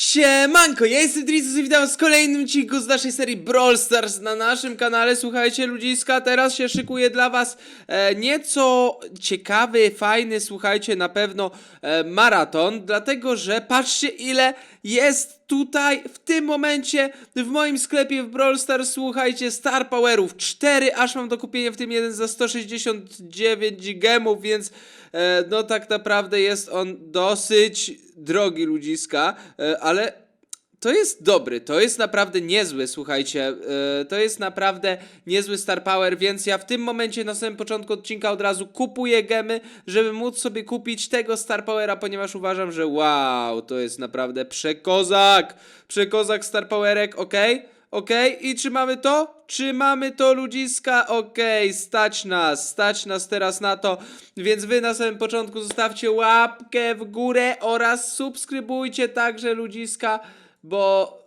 Siemanko, ja jestem Trisus i witam was w kolejnym odcinku z naszej serii Brawl Stars na naszym kanale. Słuchajcie ludziska, teraz się szykuje dla was e, nieco ciekawy, fajny, słuchajcie, na pewno e, maraton, dlatego że patrzcie ile jest tutaj w tym momencie w moim sklepie w Brawl Stars, słuchajcie, Star Powerów. 4, aż mam do kupienia w tym jeden za 169 gemów, więc e, no tak naprawdę jest on dosyć drogi ludziska, e, ale to jest dobry, to jest naprawdę niezły, słuchajcie, e, to jest naprawdę niezły Star Power, więc ja w tym momencie na samym początku odcinka od razu kupuję gemy, żeby móc sobie kupić tego Star Powera, ponieważ uważam, że wow, to jest naprawdę przekozak, przekozak Star Powerek, okej? Okej, i czy mamy to? Czy mamy to ludziska? Okej, stać nas, stać nas teraz na to, więc wy na samym początku zostawcie łapkę w górę oraz subskrybujcie także ludziska, bo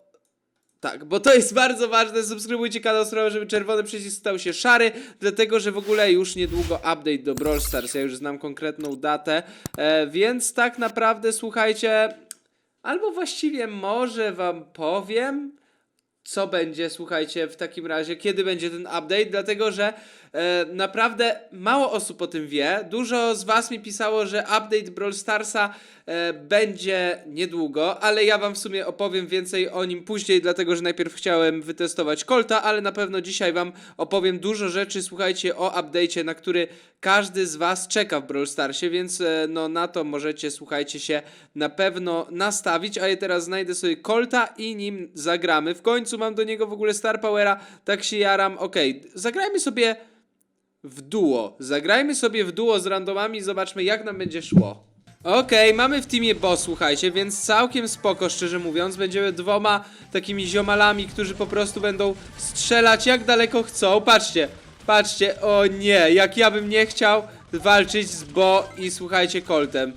tak, bo to jest bardzo ważne. Subskrybujcie kanał, sprawa, żeby czerwony przycisk stał się szary, dlatego że w ogóle już niedługo update do Brawl Stars. Ja już znam konkretną datę, e, więc tak naprawdę słuchajcie, albo właściwie może wam powiem co będzie, słuchajcie, w takim razie, kiedy będzie ten update, dlatego że naprawdę mało osób o tym wie. Dużo z Was mi pisało, że update Brawl Starsa e, będzie niedługo, ale ja Wam w sumie opowiem więcej o nim później, dlatego że najpierw chciałem wytestować Colta, ale na pewno dzisiaj Wam opowiem dużo rzeczy, słuchajcie, o update'cie, na który każdy z Was czeka w Brawl Starsie, więc e, no na to możecie, słuchajcie, się na pewno nastawić, a ja teraz znajdę sobie Colta i nim zagramy. W końcu mam do niego w ogóle Star Powera, tak się jaram. Okej, zagrajmy sobie w duo. Zagrajmy sobie w duo z randomami i zobaczmy jak nam będzie szło. Okej, mamy w teamie boss, słuchajcie, więc całkiem spoko, szczerze mówiąc. Będziemy dwoma takimi ziomalami, którzy po prostu będą strzelać jak daleko chcą. Patrzcie, patrzcie, o nie, jak ja bym nie chciał walczyć z Bo i słuchajcie, Coltem.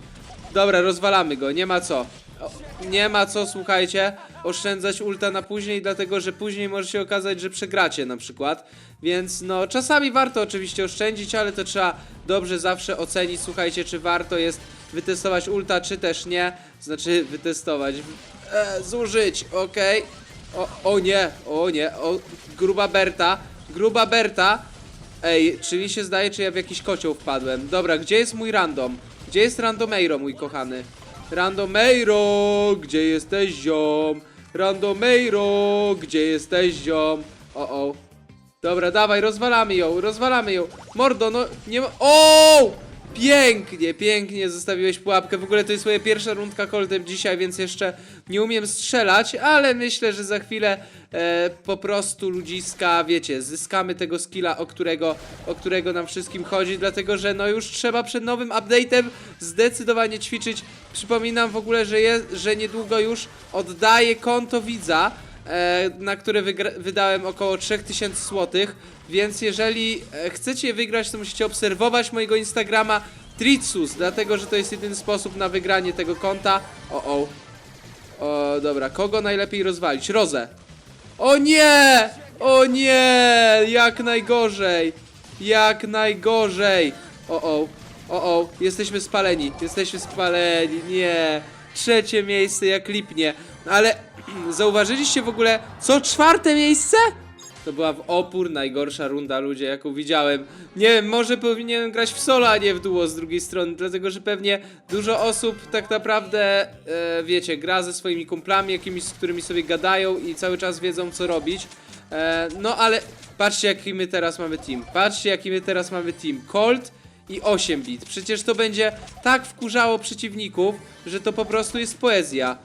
Dobra, rozwalamy go, nie ma co. O, nie ma co, słuchajcie, oszczędzać ulta na później, dlatego że później może się okazać, że przegracie na przykład. Więc no, czasami warto oczywiście oszczędzić, ale to trzeba dobrze zawsze ocenić, słuchajcie, czy warto jest wytestować ulta, czy też nie. Znaczy, wytestować, e, zużyć, okej. O, o nie, o nie, o, gruba Berta, gruba Berta. Ej, czy mi się zdaje, czy ja w jakiś kocioł wpadłem? Dobra, gdzie jest mój random? Gdzie jest randomeiro, mój kochany? Randomeiro, gdzie jesteś ziom? Randomeiro, gdzie jesteś ziom? O, o. Dobra, dawaj, rozwalamy ją, rozwalamy ją. Mordo, no nie ma... O! Pięknie, pięknie zostawiłeś pułapkę. W ogóle to jest moja pierwsza rundka koltem dzisiaj, więc jeszcze nie umiem strzelać, ale myślę, że za chwilę e, po prostu ludziska, wiecie, zyskamy tego skilla, o którego, o którego nam wszystkim chodzi, dlatego że no już trzeba przed nowym update'em zdecydowanie ćwiczyć. Przypominam w ogóle, że, je, że niedługo już oddaję konto widza, na które wydałem około 3000 zł. Więc jeżeli e, chcecie wygrać, to musicie obserwować mojego Instagrama Tritsus, dlatego że to jest jedyny sposób na wygranie tego konta. O, o. O, dobra, kogo najlepiej rozwalić? Rozę. O nie! O nie! Jak najgorzej! Jak najgorzej! O, o. O, o. Jesteśmy spaleni. Jesteśmy spaleni. Nie. Trzecie miejsce jak lipnie. Ale zauważyliście w ogóle co czwarte miejsce? To była w opór najgorsza runda, ludzie, jaką widziałem. Nie wiem, może powinienem grać w solo, a nie w duo z drugiej strony, dlatego że pewnie dużo osób tak naprawdę, e, wiecie, gra ze swoimi kumplami, jakimiś, z którymi sobie gadają i cały czas wiedzą, co robić. E, no ale patrzcie, jaki my teraz mamy team. Patrzcie, jaki my teraz mamy team. Colt i 8 bit. Przecież to będzie tak wkurzało przeciwników, że to po prostu jest poezja.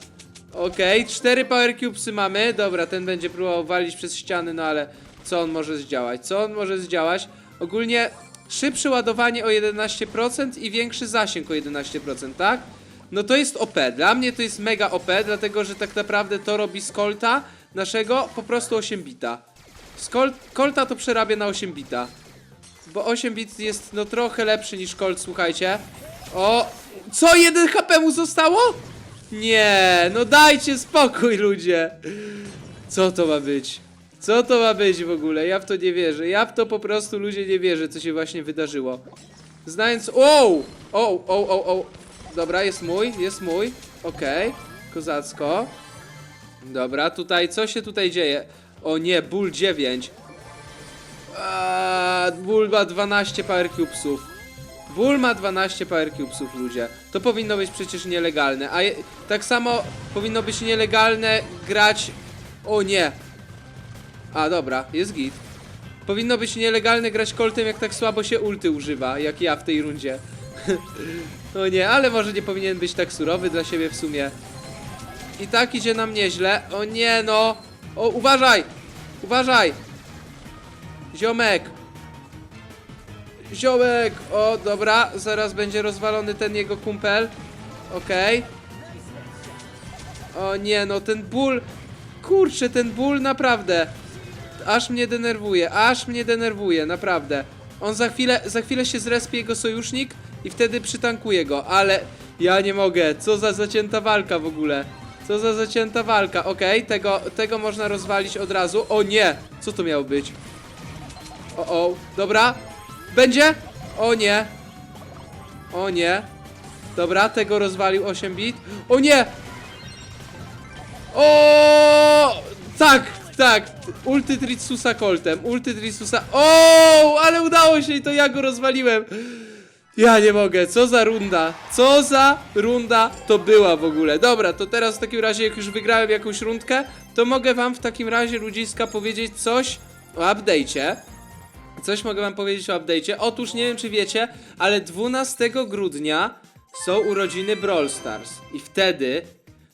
Okej, cztery power cubesy mamy. Dobra, ten będzie próbował walić przez ściany, no ale co on może zdziałać? Co on może zdziałać? Ogólnie szybsze ładowanie o 11% i większy zasięg o 11%, tak? No to jest OP. Dla mnie to jest mega OP, dlatego że tak naprawdę to robi z Colta naszego po prostu 8 bita. Colta to przerabia na 8 bita. Bo 8 bit jest no trochę lepszy niż Colt, słuchajcie. O! Co? Jeden HP mu zostało? Nie, no dajcie spokój ludzie. Co to ma być? Co to ma być w ogóle? Ja w to nie wierzę. Ja w to po prostu ludzie nie wierzę, co się właśnie wydarzyło. Znając... Wow! O, o, o, o. Dobra, jest mój, jest mój. Okej, kozacko. Dobra, tutaj, co się tutaj dzieje? O nie, ból 9. Eee, ból ma 12 power cubesów. Ból ma 12 power cubesów, ludzie. To powinno być przecież nielegalne. A je, tak samo powinno być nielegalne grać... O nie. A, dobra, jest git. Powinno być nielegalne grać koltem, jak tak słabo się ulty używa, jak ja w tej rundzie. o nie, ale może nie powinien być tak surowy dla siebie w sumie. I tak idzie nam nieźle. O nie, no. O, uważaj! Uważaj! Ziomek! Ziomek! O, dobra, zaraz będzie rozwalony ten jego kumpel. Okej. O nie, no ten ból. Kurczę, ten ból naprawdę. Aż mnie denerwuje, aż mnie denerwuje, naprawdę. On za chwilę, za chwilę się zrespi jego sojusznik i wtedy przytankuje go, ale ja nie mogę. Co za zacięta walka w ogóle. Co za zacięta walka. Okej, tego, tego można rozwalić od razu. O nie! Co to miało być? O, o, dobra. Będzie? O nie. O nie. Dobra, tego rozwalił 8 bit. O nie! O! Tak, tak. Ulty Tritsusa koltem. Ulty Tritsusa. O! Ale udało się i to ja go rozwaliłem. Ja nie mogę, co za runda, co za runda to była w ogóle. Dobra, to teraz w takim razie, jak już wygrałem jakąś rundkę, to mogę wam w takim razie, ludziska, powiedzieć coś o update'cie. Coś mogę wam powiedzieć o update'cie. Otóż nie wiem, czy wiecie, ale 12 grudnia są urodziny Brawl Stars. I wtedy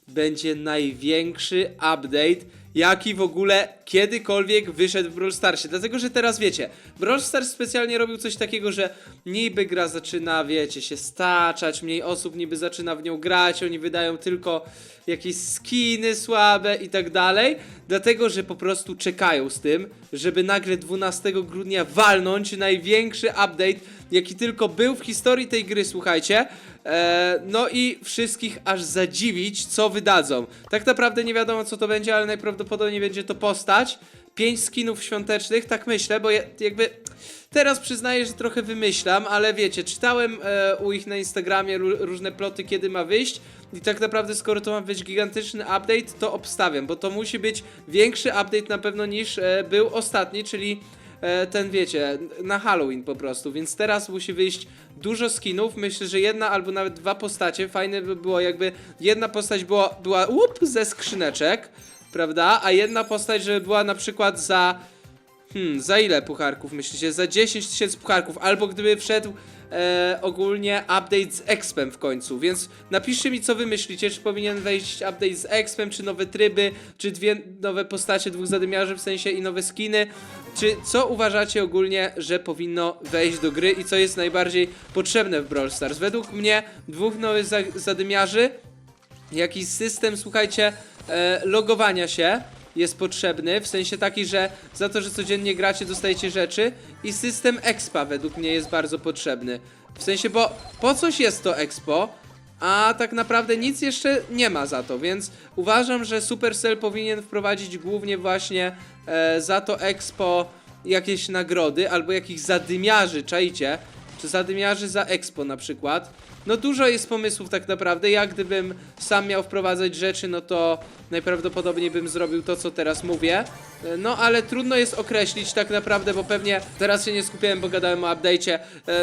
będzie największy update, jaki w ogóle kiedykolwiek wyszedł w Brawl Starsie. Dlatego, że teraz wiecie, Brawl Stars specjalnie robił coś takiego, że niby gra zaczyna, wiecie, się staczać, mniej osób niby zaczyna w nią grać, oni wydają tylko jakieś skiny słabe i tak dalej, dlatego, że po prostu czekają z tym, żeby nagle 12 grudnia walnąć największy update, jaki tylko był w historii tej gry, słuchajcie. E, no i wszystkich aż zadziwić, co wydadzą. Tak naprawdę nie wiadomo, co to będzie, ale najprawdopodobniej będzie to postać. 5 skinów świątecznych, tak myślę, bo ja, jakby teraz przyznaję, że trochę wymyślam, ale wiecie, czytałem e, u ich na Instagramie ró- różne ploty, kiedy ma wyjść i tak naprawdę skoro to ma być gigantyczny update, to obstawiam, bo to musi być większy update na pewno niż e, był ostatni, czyli e, ten wiecie, na Halloween po prostu, więc teraz musi wyjść dużo skinów, myślę, że jedna albo nawet dwa postacie, fajne by było jakby jedna postać była, była łup ze skrzyneczek, prawda, a jedna postać, żeby była na przykład za Hmm, za ile pucharków myślicie? Za 10 tysięcy pucharków, albo gdyby wszedł e, ogólnie update z expem w końcu, więc napiszcie mi co wy myślicie, czy powinien wejść update z expem, czy nowe tryby, czy dwie nowe postacie, dwóch zadymiarzy w sensie i nowe skiny, czy co uważacie ogólnie, że powinno wejść do gry i co jest najbardziej potrzebne w Brawl Stars? Według mnie dwóch nowych za zadymiarzy, jakiś system, słuchajcie, e, logowania się jest potrzebny, w sensie taki, że za to, że codziennie gracie, dostajecie rzeczy i system expa według mnie jest bardzo potrzebny. W sensie, bo po coś jest to expo, a tak naprawdę nic jeszcze nie ma za to, więc uważam, że Supercell powinien wprowadzić głównie właśnie e, za to expo jakieś nagrody albo jakichś zadymiarzy, czajcie? Czy zadymiarzy za expo na przykład. No dużo jest pomysłów tak naprawdę. Ja gdybym sam miał wprowadzać rzeczy, no to najprawdopodobniej bym zrobił to, co teraz mówię. No ale trudno jest określić tak naprawdę, bo pewnie teraz się nie skupiałem, bo gadałem o update'cie.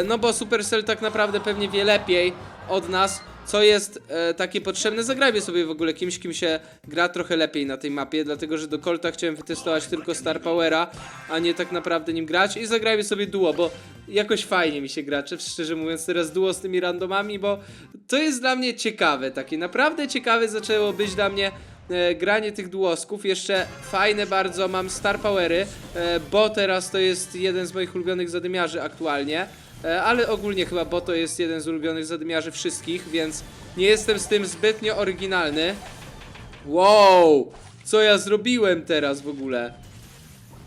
No bo Supercell tak naprawdę pewnie wie lepiej od nas, co jest e, takie potrzebne. Zagrajmy sobie w ogóle kimś, kim się gra trochę lepiej na tej mapie, dlatego że do Colta chciałem wytestować tylko Star Powera, a nie tak naprawdę nim grać. I zagrajmy sobie duo, bo jakoś fajnie mi się gra, czy szczerze mówiąc, teraz duo z tymi randomami, bo to jest dla mnie ciekawe, takie naprawdę ciekawe zaczęło być dla mnie e, granie tych duosków. Jeszcze fajne bardzo, mam Star Powery, e, bo teraz to jest jeden z moich ulubionych zadymiarzy aktualnie. E, Ale ogólnie chyba Boto jest jeden z ulubionych zadymiarzy wszystkich, więc nie jestem z tym zbytnio oryginalny. Wow! Co ja zrobiłem teraz w ogóle?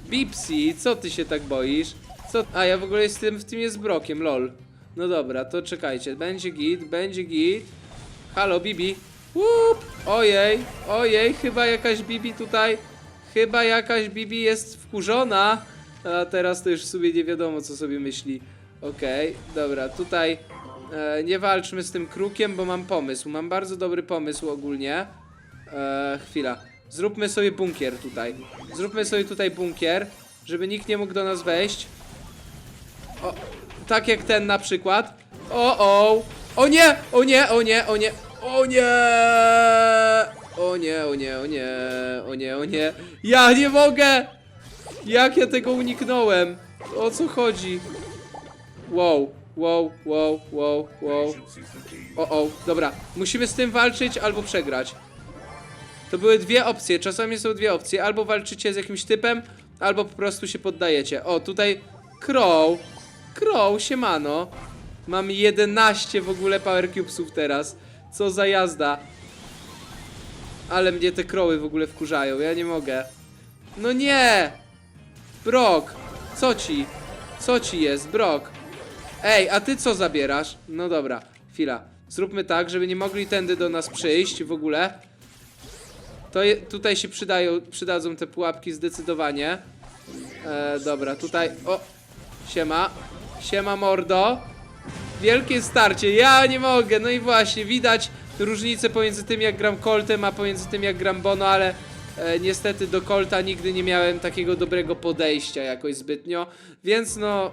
Bipsy, co ty się tak boisz? Co? A ja w ogóle jestem w tym jest brokiem, lol. No dobra, to czekajcie. Będzie git, będzie git. Halo, Bibi. Łup! Ojej, ojej, chyba jakaś Bibi tutaj. Chyba jakaś Bibi jest wkurzona. A teraz to już w sumie nie wiadomo, co sobie myśli. Okej, okay, dobra, tutaj e, nie walczmy z tym krukiem, bo mam pomysł. Mam bardzo dobry pomysł ogólnie. E, chwila. Zróbmy sobie bunkier tutaj. Zróbmy sobie tutaj bunkier, żeby nikt nie mógł do nas wejść. O, tak jak ten na przykład. O, o! O nie! O nie, o nie, o nie! O nie! O nie, o nie, o nie, o nie, o nie. Ja nie mogę! Jak ja tego uniknąłem? O co chodzi? Wow, wow, wow, wow, wow. O, o, dobra. Musimy z tym walczyć albo przegrać. To były dwie opcje, czasami są dwie opcje. Albo walczycie z jakimś typem, albo po prostu się poddajecie. O, tutaj Crow. Crow, siemano. Mam 11 w ogóle Power Cubesów teraz. Co za jazda. Ale mnie te kroły w ogóle wkurzają, ja nie mogę. No nie! Brok, co ci? Co ci jest, Brok? Ej, a ty co zabierasz? No dobra, chwila. Zróbmy tak, żeby nie mogli tędy do nas przyjść w ogóle. To je, tutaj się przydają, przydadzą te pułapki zdecydowanie. E, dobra, tutaj. O! Siema. Siema mordo. Wielkie starcie. Ja nie mogę. No i właśnie, widać różnicę pomiędzy tym jak gram Coltem, a pomiędzy tym jak gram Bono, ale e, niestety do Colta nigdy nie miałem takiego dobrego podejścia jakoś zbytnio. Więc no,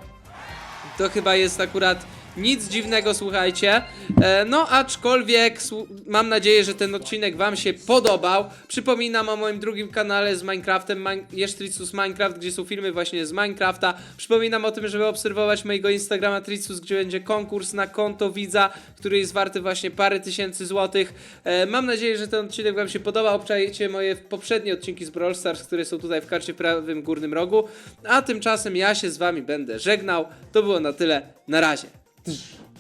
to chyba jest akurat nic dziwnego, słuchajcie. E, no, aczkolwiek mam nadzieję, że ten odcinek Wam się podobał. Przypominam o moim drugim kanale z Minecraftem, Min- Jesztricus Minecraft, gdzie są filmy właśnie z Minecrafta. Przypominam o tym, żeby obserwować mojego Instagrama Tricus, gdzie będzie konkurs na konto widza, który jest warty właśnie parę tysięcy złotych. E, mam nadzieję, że ten odcinek Wam się podoba. Obczajcie moje poprzednie odcinki z Brawl Stars, które są tutaj w karcie prawym górnym rogu. A tymczasem ja się z Wami będę żegnał. To było na tyle. Na razie. Tsh.